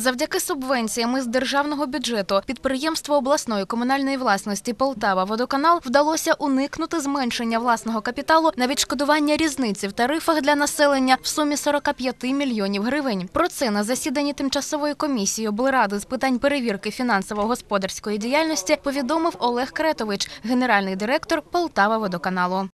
Завдяки субвенціям із державного бюджету підприємству обласної комунальної власності Полтава Водоканал вдалося уникнути зменшення власного капіталу на відшкодування різниці в тарифах для населення в сумі 45 мільйонів гривень. Про це на засіданні тимчасової комісії облради з питань перевірки фінансово-господарської діяльності повідомив Олег Кретович, генеральний директор Полтава Водоканалу.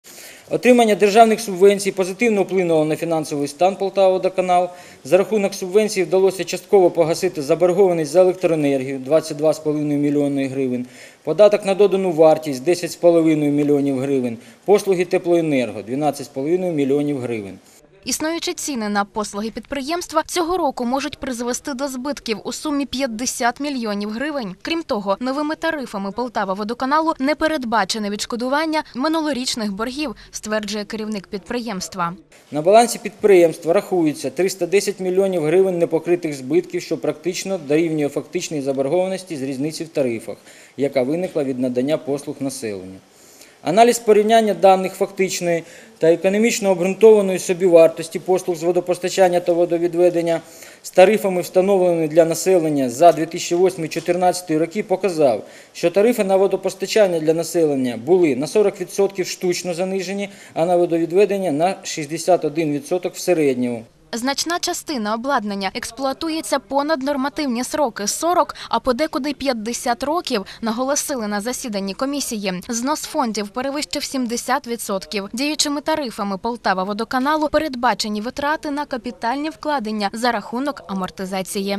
Отримання державних субвенцій позитивно вплинуло на фінансовий стан Полтаводоканал. За рахунок субвенцій вдалося частково погасити заборгованість за електроенергію 22,5 млн грн, податок на додану вартість 10,5 млн грн, послуги теплоенерго 12,5 млн гривень. Існуючі ціни на послуги підприємства цього року можуть призвести до збитків у сумі 50 мільйонів гривень. Крім того, новими тарифами Полтава водоканалу не передбачене відшкодування минулорічних боргів, стверджує керівник підприємства. На балансі підприємства рахується 310 мільйонів гривень непокритих збитків, що практично дорівнює фактичній заборгованості з різниці в тарифах, яка виникла від надання послуг населенню. Аналіз порівняння даних фактичної та економічно обґрунтованої собівартості послуг з водопостачання та водовідведення з тарифами, встановленими для населення за 2008-2014 роки, показав, що тарифи на водопостачання для населення були на 40% штучно занижені, а на водовідведення на 61% в середньому. Значна частина обладнання експлуатується понад нормативні сроки 40, а подекуди 50 років, наголосили на засіданні комісії. Знос фондів перевищив 70%. Діючими тарифами Полтава водоканалу передбачені витрати на капітальні вкладення за рахунок амортизації.